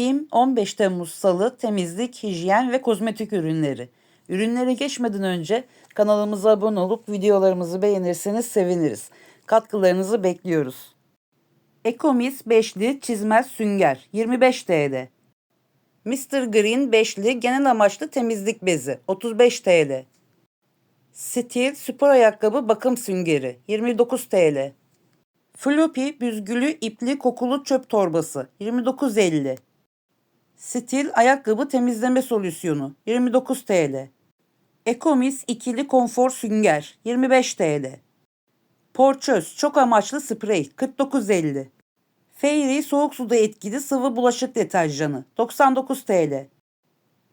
BİM 15 Temmuz Salı temizlik, hijyen ve kozmetik ürünleri. Ürünlere geçmeden önce kanalımıza abone olup videolarımızı beğenirseniz seviniriz. Katkılarınızı bekliyoruz. Ekomis 5'li çizmez sünger 25 TL. Mr. Green 5'li genel amaçlı temizlik bezi 35 TL. Steel spor ayakkabı bakım süngeri 29 TL. Floppy büzgülü ipli kokulu çöp torbası 29.50. Stil ayakkabı temizleme solüsyonu 29 TL. Ekomis ikili konfor sünger 25 TL. Porçöz çok amaçlı sprey 49.50. Fairy soğuk suda etkili sıvı bulaşık deterjanı 99 TL.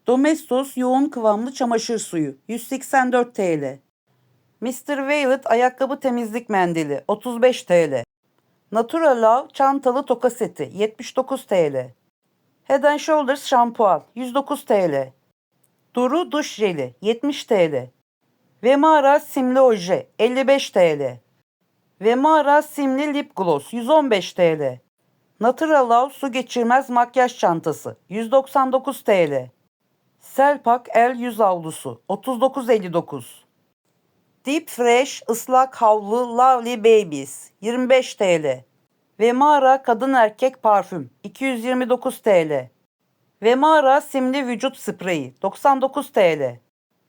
Domestos yoğun kıvamlı çamaşır suyu 184 TL. Mr. Violet ayakkabı temizlik mendili 35 TL. Natural Love çantalı toka seti 79 TL. Head and Shoulders şampuan 109 TL. Duru duş jeli 70 TL. Vemara simli oje 55 TL. Vemara simli lip gloss 115 TL. Natural Love su geçirmez makyaj çantası 199 TL. Selpak el yüz havlusu 39.59. Deep Fresh ıslak havlu Lovely Babies 25 TL. Vemara kadın erkek parfüm 229 TL. Vemara simli vücut spreyi 99 TL.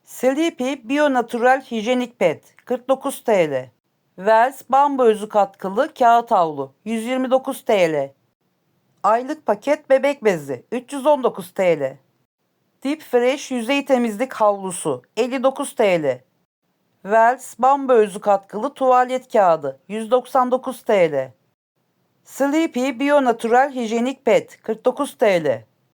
Sleepy Bio Natural hijyenik pet 49 TL. Wells bambu özü katkılı kağıt havlu 129 TL. Aylık paket bebek bezi 319 TL. Deep Fresh yüzey temizlik havlusu 59 TL. Wells bambu özü katkılı tuvalet kağıdı 199 TL. Sleepy Bio Natural hijyenik pet 49 TL.